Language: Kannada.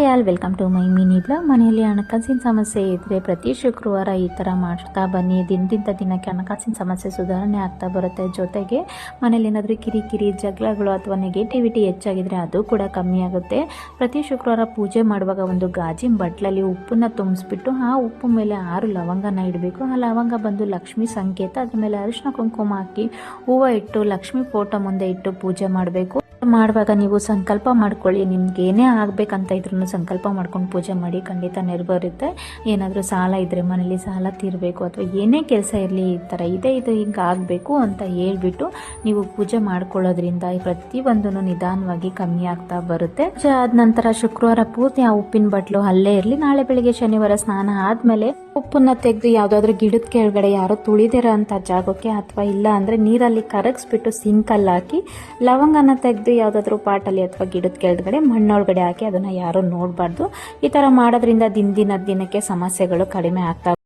Hi all welcome to my mini blog ಮನೆಯಲ್ಲಿ ಹಣಕಾಸಿನ ಸಮಸ್ಯೆ ಇದ್ದರೆ ಪ್ರತಿ ಶುಕ್ರವಾರ ಈ ಥರ ಮಾಡ್ತಾ ಬನ್ನಿ. ದಿನದಿಂದ ದಿನಕ್ಕೆ ಹಣಕಾಸಿನ ಸಮಸ್ಯೆ ಸುಧಾರಣೆ ಆಗ್ತಾ ಬರುತ್ತೆ. ಜೊತೆಗೆ ಮನೇಲಿ ಏನಾದರೂ ಕಿರಿಕಿರಿ, ಜಗಳಗಳು ಅಥವಾ ನೆಗೆಟಿವಿಟಿ ಹೆಚ್ಚಾಗಿದ್ರೆ ಅದು ಕೂಡ ಕಮ್ಮಿ ಆಗುತ್ತೆ. ಪ್ರತಿ ಶುಕ್ರವಾರ ಪೂಜೆ ಮಾಡುವಾಗ ಒಂದು ಗಾಜಿನ ಬಟ್ಲಲ್ಲಿ ಉಪ್ಪನ್ನ ತುಂಬಿಸ್ಬಿಟ್ಟು, ಆ ಉಪ್ಪು ಮೇಲೆ ಆರು ಲವಂಗನ ಇಡಬೇಕು. ಆ ಲವಂಗ ಬಂದು ಲಕ್ಷ್ಮಿ ಸಂಕೇತ. ಅದ್ರ ಮೇಲೆ ಅರಿಶಿನ ಕುಂಕುಮ ಹಾಕಿ ಹೂವು ಇಟ್ಟು, ಲಕ್ಷ್ಮಿ ಫೋಟೋ ಮುಂದೆ ಇಟ್ಟು ಪೂಜೆ ಮಾಡಬೇಕು. ಮಾಡುವಾಗ ನೀವು ಸಂಕಲ್ಪ ಮಾಡ್ಕೊಳ್ಳಿ. ನಿಮ್ಗೆ ಏನೇ ಆಗ್ಬೇಕಂತ ಇದ್ರೂ ಸಂಕಲ್ಪ ಮಾಡ್ಕೊಂಡು ಪೂಜೆ ಮಾಡಿ ಖಂಡಿತ ನೆರವೇರುತ್ತೆ. ಏನಾದರೂ ಸಾಲ ಇದ್ದರೆ ಮನೇಲಿ ಸಾಲ ತೀರಬೇಕು ಅಥವಾ ಏನೇ ಕೆಲಸ ಇರಲಿ ಈ ಥರ ಇದೆ, ಇದು ಹಿಂಗೆ ಆಗಬೇಕು ಅಂತ ಹೇಳ್ಬಿಟ್ಟು ನೀವು ಪೂಜೆ ಮಾಡ್ಕೊಳ್ಳೋದ್ರಿಂದ ಪ್ರತಿಯೊಂದೂ ನಿಧಾನವಾಗಿ ಕಮ್ಮಿ ಆಗ್ತಾ ಬರುತ್ತೆ. ಆದ ನಂತರ ಶುಕ್ರವಾರ ಪೂರ್ತಿ ಆ ಉಪ್ಪಿನ ಬಟ್ಲು ಅಲ್ಲೇ ಇರಲಿ. ನಾಳೆ ಬೆಳಿಗ್ಗೆ ಶನಿವಾರ ಸ್ನಾನ ಆದಮೇಲೆ ಉಪ್ಪನ್ನ ತೆಗೆದು ಯಾವುದಾದ್ರೂ ಗಿಡದ ಕೆಳಗಡೆ ಯಾರೋ ತುಳಿದಿರೋ ಅಂಥ ಜಾಗಕ್ಕೆ ಅಥವಾ ಇಲ್ಲ ಅಂದರೆ ನೀರಲ್ಲಿ ಕರಗಿಸ್ಬಿಟ್ಟು ಸಿಂಕಲ್ಲಿ ಹಾಕಿ ಲವಂಗನ ತೆಗೆದು ಯಾವುದಾದ್ರೂ ಪಾಟಲ್ಲಿ ಅಥವಾ ಗಿಡದ ಕೆಳಗಡೆ ಮಣ್ಣೊಳಗಡೆ ಹಾಕಿ ಅದನ್ನು ಯಾರೂ ನೋಡಬಾರ್ದು. ಈ ಥರ ಮಾಡೋದ್ರಿಂದ ದಿನ ದಿನ ದಿನಕ್ಕೆ ಸಮಸ್ಯೆಗಳು ಕಡಿಮೆ ಆಗ್ತಾ